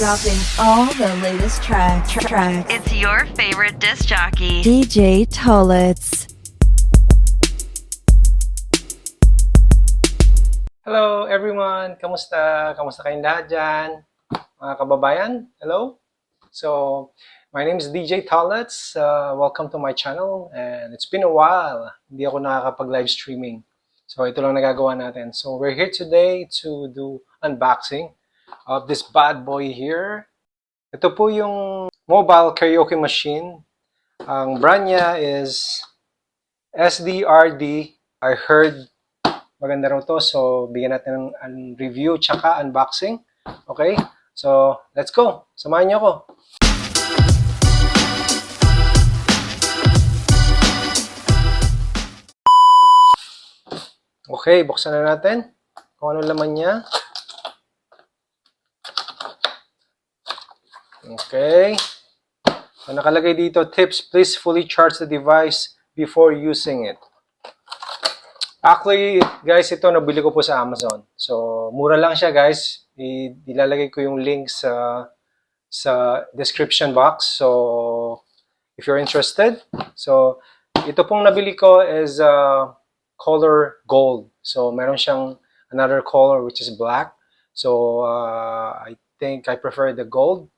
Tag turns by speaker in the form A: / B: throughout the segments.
A: dropping all the latest track, tra- tracks.
B: It's your favorite disc jockey.
A: DJ Tullets.
C: Hello everyone! Kamusta? Kamusta kayong lahat dyan? Mga kababayan, hello? So, my name is DJ Tollets. Uh, welcome to my channel. And it's been a while. Hindi ako nakakapag-live streaming. So, ito lang nagagawa natin. So, we're here today to do unboxing of this bad boy here. Ito po yung mobile karaoke machine. Ang brand niya is SDRD. I heard maganda raw to. So, bigyan natin ng review tsaka unboxing. Okay? So, let's go. Samahan niyo ako. Okay, buksan na natin kung ano laman niya. Okay. So, nakalagay dito, tips, please fully charge the device before using it. Actually, guys, ito nabili ko po sa Amazon. So, mura lang siya, guys. I- ilalagay ko yung link sa sa description box. So, if you're interested. So, ito pong nabili ko is uh, color gold. So, meron siyang another color which is black. So, uh, I think I prefer the gold.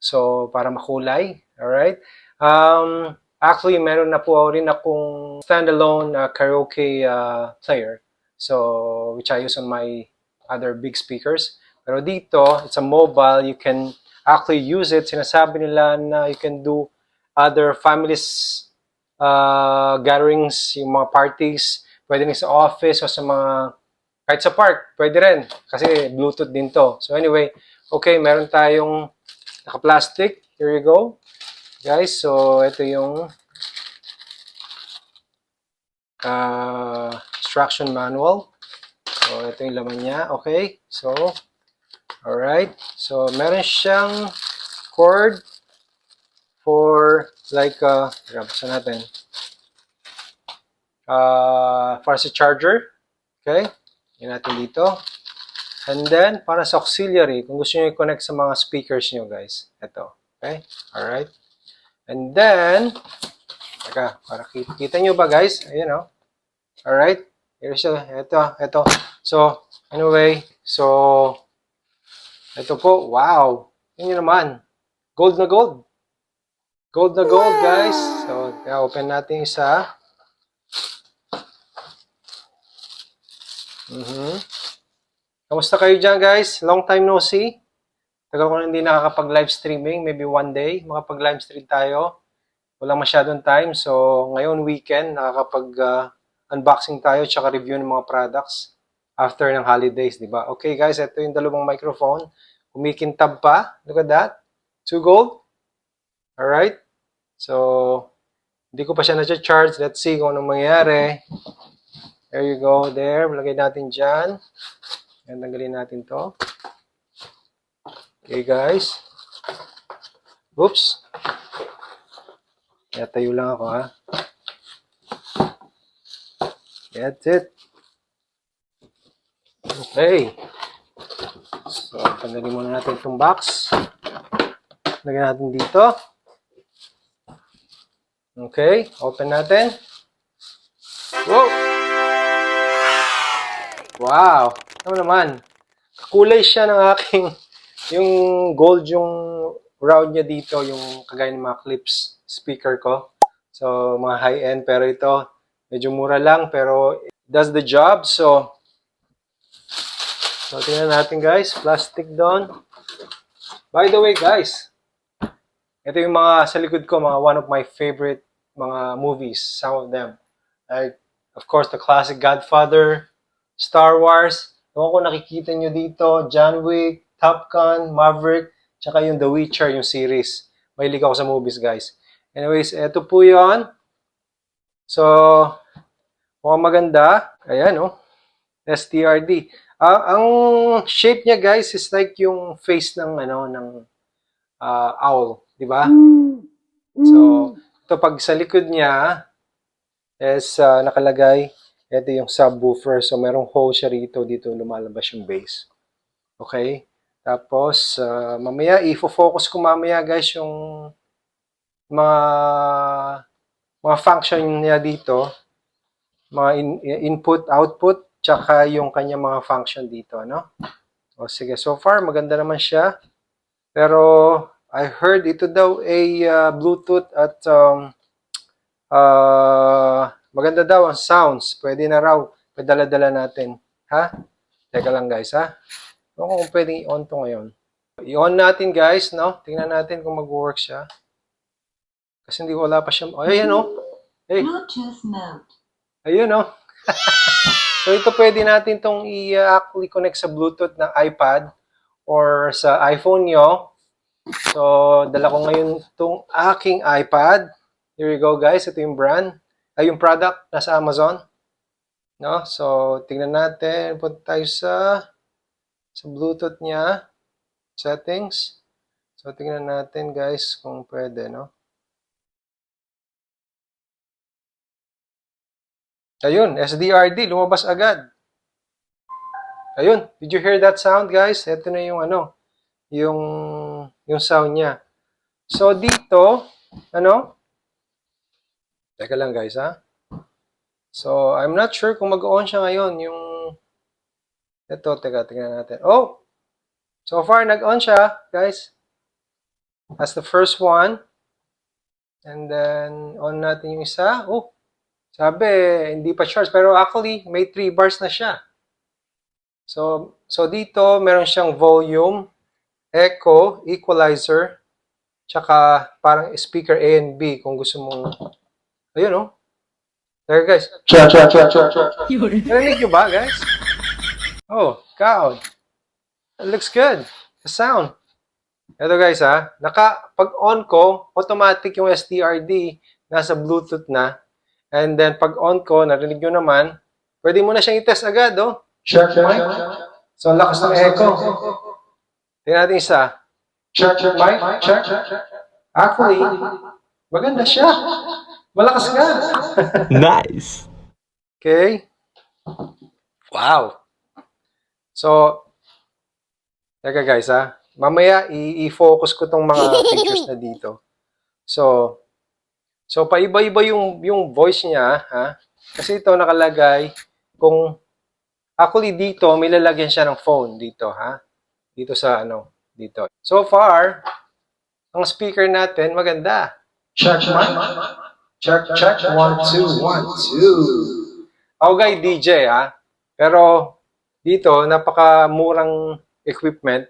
C: So, para makulay. Alright? Um, Actually, meron na po rin akong standalone uh, karaoke uh, player. So, which I use on my other big speakers. Pero dito, it's a mobile. You can actually use it. Sinasabi nila na you can do other families uh, gatherings, yung mga parties. Pwede rin sa office o sa mga kahit sa park, pwede rin. Kasi Bluetooth din to. So anyway, okay, meron tayong naka-plastic. Here you go guys. So, ito yung uh, instruction manual. So, ito yung laman niya. Okay. So, alright. So, meron siyang cord for like, uh, teka, buksan natin. Uh, sa charger. Okay. Yan natin dito. And then, para sa auxiliary, kung gusto nyo i-connect sa mga speakers nyo, guys. Ito. Okay. Alright. And then, teka, para kita, kita nyo ba guys? Ayan o. Alright. Here's siya. Ito, ito. So, anyway, so, ito po, wow. Yun naman. Gold na gold. Gold na gold, guys. So, kaya open natin isa. Mhm. Kamusta kayo dyan, guys? Long time no see. Tagal ko hindi nakakapag-live streaming. Maybe one day, makapag-live stream tayo. Walang masyadong time. So, ngayon weekend, nakakapag-unboxing tayo tsaka review ng mga products after ng holidays, di ba? Okay guys, ito yung dalawang microphone. Kumikintab pa. Look at that. Two gold. Alright. So, hindi ko pa siya na-charge. Let's see kung anong mangyayari. There you go. There. Lagay natin dyan. Yan, tanggalin natin to. Okay, guys. Oops. Kaya tayo lang ako, ha. That's it. Okay. So, tanggalin muna natin itong box. Lagyan natin dito. Okay. Open natin. Wow! Wow! Ano naman? Kulay siya ng aking yung gold yung round niya dito, yung kagaya ng mga clips speaker ko. So, mga high-end. Pero ito, medyo mura lang. Pero, it does the job. So, so tingnan natin guys. Plastic doon. By the way guys, ito yung mga sa likod ko, mga one of my favorite mga movies. Some of them. Like, of course, the classic Godfather, Star Wars. Ewan ko nakikita nyo dito, John Wick, Top Gun, Maverick, tsaka yung The Witcher, yung series. Mahilig ako sa movies, guys. Anyways, eto po yon. So, mukhang maganda. Ayan, oh. STRD. Ah, ang shape niya, guys, is like yung face ng, ano, ng ah, owl. Di ba? So, ito pag sa likod niya, is ah, nakalagay, ito yung subwoofer. So, merong hole siya rito. Dito lumalabas yung bass. Okay? Tapos, ah, mamaya, i-focus ko mamaya guys yung mga mga function niya dito. Mga in- input, output, tsaka yung kanya mga function dito, no? O sige, so far maganda naman siya. Pero I heard ito daw ay ah, Bluetooth at um, ah, maganda daw ang sounds. Pwede na raw. Padala-dala natin. Ha? Teka lang guys, ha? Ewan ko kung pwedeng i-on to ngayon. I-on natin guys, no? Tingnan natin kung mag-work siya. Kasi hindi ko wala pa siya. Oh, ayan, oh. Hey, ayun, oh. so, ito pwede natin tong i-actually connect sa Bluetooth ng iPad or sa iPhone nyo. So, dala ko ngayon itong aking iPad. Here we go, guys. Ito yung brand. Ay, yung product. Nasa Amazon. No? So, tingnan natin. Punta tayo sa sa Bluetooth niya. Settings. So, tingnan natin, guys, kung pwede, no? Ayun, SDRD, lumabas agad. Ayun, did you hear that sound, guys? Ito na yung ano, yung yung sound niya. So dito, ano? Teka lang, guys, ha? So, I'm not sure kung mag-on siya ngayon, yung ito, teka, tingnan natin. Oh! So far, nag-on siya, guys. That's the first one. And then, on natin yung isa. Oh, sabi, hindi pa charge. Pero actually, may 3 bars na siya. So, so dito, meron siyang volume, echo, equalizer, tsaka parang speaker A and B kung gusto mong... Ayun, oh. There, guys.
D: Check, check, check, check, check.
C: Narinig nyo ba, guys? Oh, God. It looks good. The sound. Ito, guys, ha. Naka, pag on ko, automatic yung SDRD nasa Bluetooth na. And then, pag on ko, narinig nyo naman, pwede mo na siyang i-test agad, oh.
D: Check, check, check.
C: So, ang lakas ng echo. Tingnan natin isa.
D: Check, check, check, check, check, check.
C: Actually, maganda siya. Malakas nga.
E: Nice.
C: Okay. Wow. So, teka guys ha. Mamaya i-focus ko tong mga pictures na dito. So, so paiba-iba yung yung voice niya ha. Kasi ito nakalagay kung actually dito may lalagyan siya ng phone dito ha. Dito sa ano, dito. So far, ang speaker natin maganda.
D: Check, mic. Check, check, one, two, one, two.
C: Okay, DJ ha. Pero dito, napakamurang equipment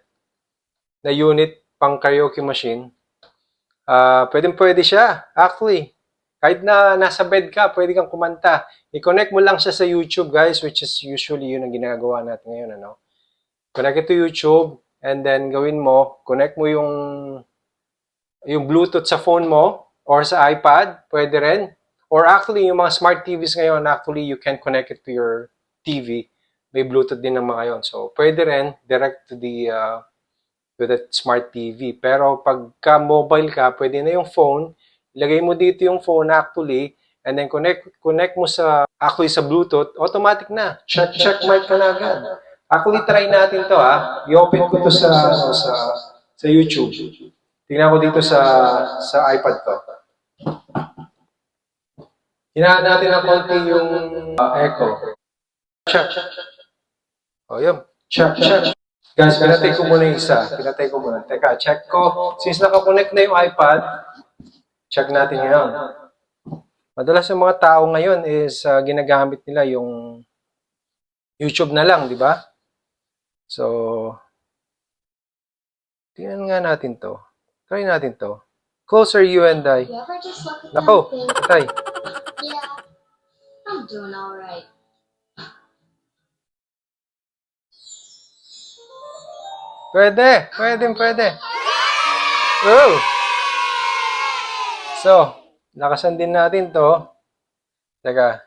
C: na unit pang karaoke machine. Ah, pwedeng pwede siya. Actually, kahit na nasa bed ka, pwede kang kumanta. I-connect mo lang siya sa YouTube, guys, which is usually yun ang ginagawa natin ngayon, ano. Connect it to YouTube, and then gawin mo, connect mo yung yung Bluetooth sa phone mo or sa iPad, pwede rin. Or actually, yung mga smart TVs ngayon, actually, you can connect it to your TV. May Bluetooth din naman ngayon. So, pwede rin direct to the uh, to the smart TV. Pero pagka mobile ka, pwede na yung phone. Ilagay mo dito yung phone actually, and then connect connect mo sa actually sa Bluetooth, automatic na. Check check mic ka na agad. Actually, try natin to ha. I-open ko to sa ano, sa sa YouTube. Tingnan ko dito sa sa iPad ko. Hinaan natin ng konti yung uh, echo. Check. Oh, yun. Check, check. Guys, pinatay ko muna yung isa. Pinatay ko muna. Teka, check ko. Since nakakonect na yung iPad, check natin ngayon. Madalas yung mga tao ngayon is uh, ginagamit nila yung YouTube na lang, di ba? So, tingnan nga natin to. Try natin to. Closer you and I. Nako, patay.
F: Yeah, I'm doing all right.
C: Pwede, pwede, pwede. Oh! So, lakasan din natin to. Teka.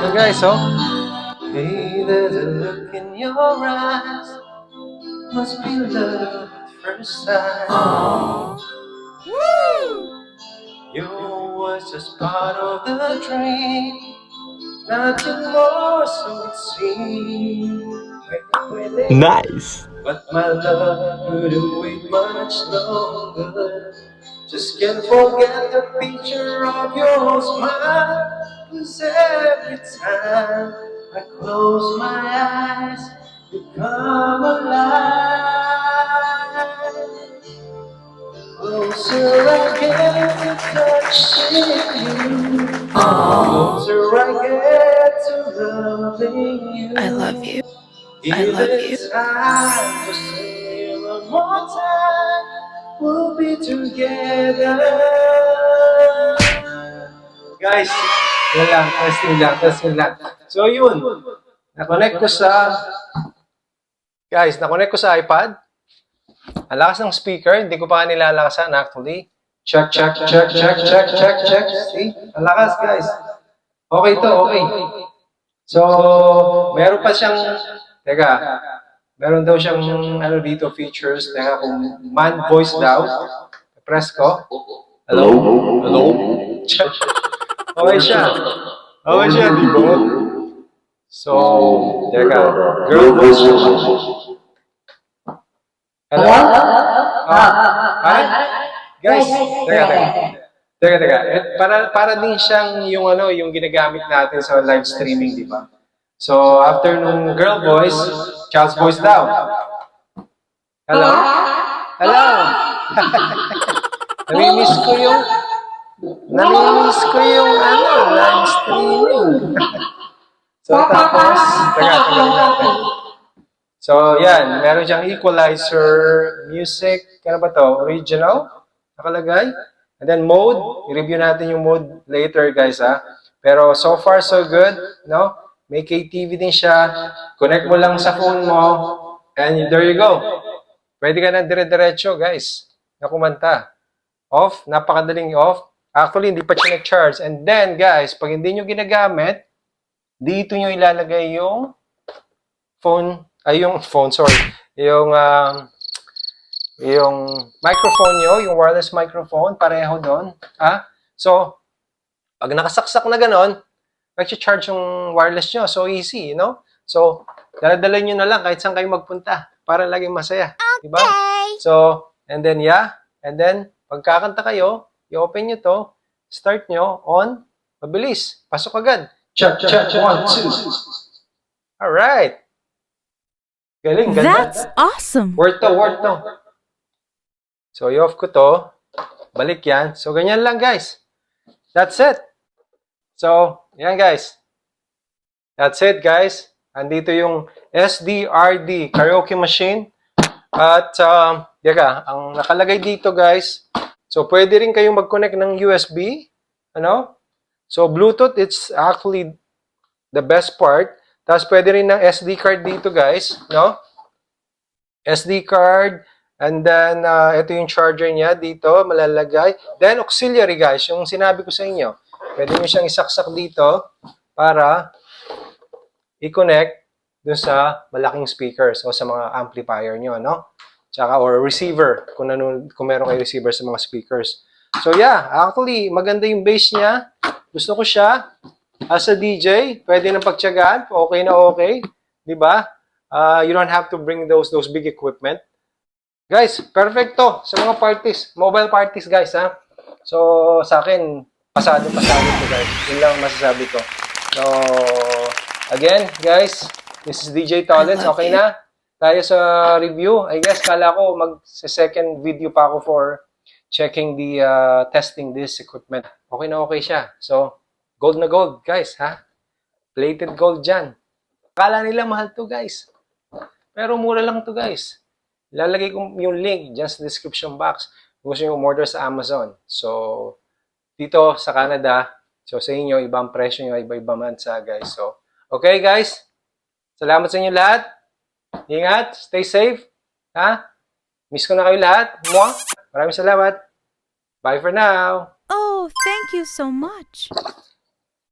C: Okay guys, oh. Hey, there's a look in your eyes. Must be love first sight. Woo! You was just part of the dream. Nothing more, so it seems.
E: Nice.
C: But my love couldn't wait much longer. Just can't forget the picture of your smile. Cause every time I close my eyes, you come alive. Closer I get to touching you. Closer I get to loving you.
G: I love you.
C: I
G: love you.
C: Time to say one more time, we'll be together. Guys, yun lang, testing lang, testing lang. So yun, na-connect ko sa, guys, na-connect ko sa iPad. Ang lakas ng speaker, hindi ko pa nilalakasan actually. Check, check, check, check, check, check, check. See? Ang lakas, guys. Okay to, okay. So, meron pa siyang, teka, meron daw siyang, ano dito, features. Teka, kung man voice daw, press ko. Hello? Hello? Check. Okay siya. Okay siya, di ba? So, teka, girl voice. Hello? Ah, ah, guys, teka, teka. Teka, teka. Eh, Para, para din siyang yung ano, yung ginagamit natin sa live streaming, di ba? So, after nung girl voice, child's voice daw. Hello? Hello? Namimiss ko yung Namimiss ko yung ano, live streaming. so, tapos, teka, teka natin. So, yan. Meron siyang equalizer, music, ano ba to? Original? Nakalagay? And then mode, i-review natin yung mode later guys ha. Pero so far so good, no? May KTV din siya. Connect mo lang sa phone mo. And there you go. Pwede ka na dire-diretso guys. Na kumanta. Off, napakadaling off. Actually, hindi pa siya nag-charge. And then guys, pag hindi nyo ginagamit, dito nyo ilalagay yung phone, ay yung phone, sorry. Yung um, yung microphone nyo, yung wireless microphone, pareho doon. Ah? So, pag nakasaksak na ganon, nag-charge yung wireless nyo. So, easy, you know? So, daladala nyo na lang kahit saan kayo magpunta para laging masaya. Diba? So, and then, yeah. And then, pagkakanta kayo, i-open nyo to, start nyo on, mabilis. Pasok agad.
D: Check, check, one, two.
C: Alright. Galing, ganda.
A: That's awesome.
C: Word to, word to. So, i-off ko to. Balik yan. So, ganyan lang, guys. That's it. So, yan, guys. That's it, guys. Andito yung SDRD karaoke machine. At, um, yaga, ang nakalagay dito, guys. So, pwede rin kayong mag-connect ng USB. Ano? So, Bluetooth, it's actually the best part. Tapos, pwede rin ng SD card dito, guys. No? SD card. And then, uh, ito yung charger niya dito, malalagay. Then, auxiliary guys, yung sinabi ko sa inyo. Pwede nyo siyang isaksak dito para i-connect dun sa malaking speakers o sa mga amplifier nyo, no? Tsaka, or receiver, kung, ano, kung meron kayo receiver sa mga speakers. So, yeah, actually, maganda yung bass niya. Gusto ko siya. As a DJ, pwede na pagtyagaan. Okay na okay. Di ba? Uh, you don't have to bring those those big equipment. Guys, perfecto sa mga parties. Mobile parties, guys, ha? So, sa akin, pasado, pasado to, guys. Yun lang masasabi ko. So, again, guys, this is DJ Tollets. Okay na? Tayo sa review. I guess, kala ko mag-second video pa ako for checking the, uh, testing this equipment. Okay na okay siya. So, gold na gold, guys, ha? Plated gold dyan. Akala nila mahal to, guys. Pero mura lang to, guys. Ilalagay ko yung link dyan sa description box kung gusto nyo umorder sa Amazon. So, dito sa Canada, so sa inyo, ibang presyo nyo, iba-iba bansa, guys. So, okay, guys? Salamat sa inyo lahat. Ingat, stay safe. Ha? Miss ko na kayo lahat. Mwah! Maraming salamat. Bye for now.
A: Oh, thank you so much.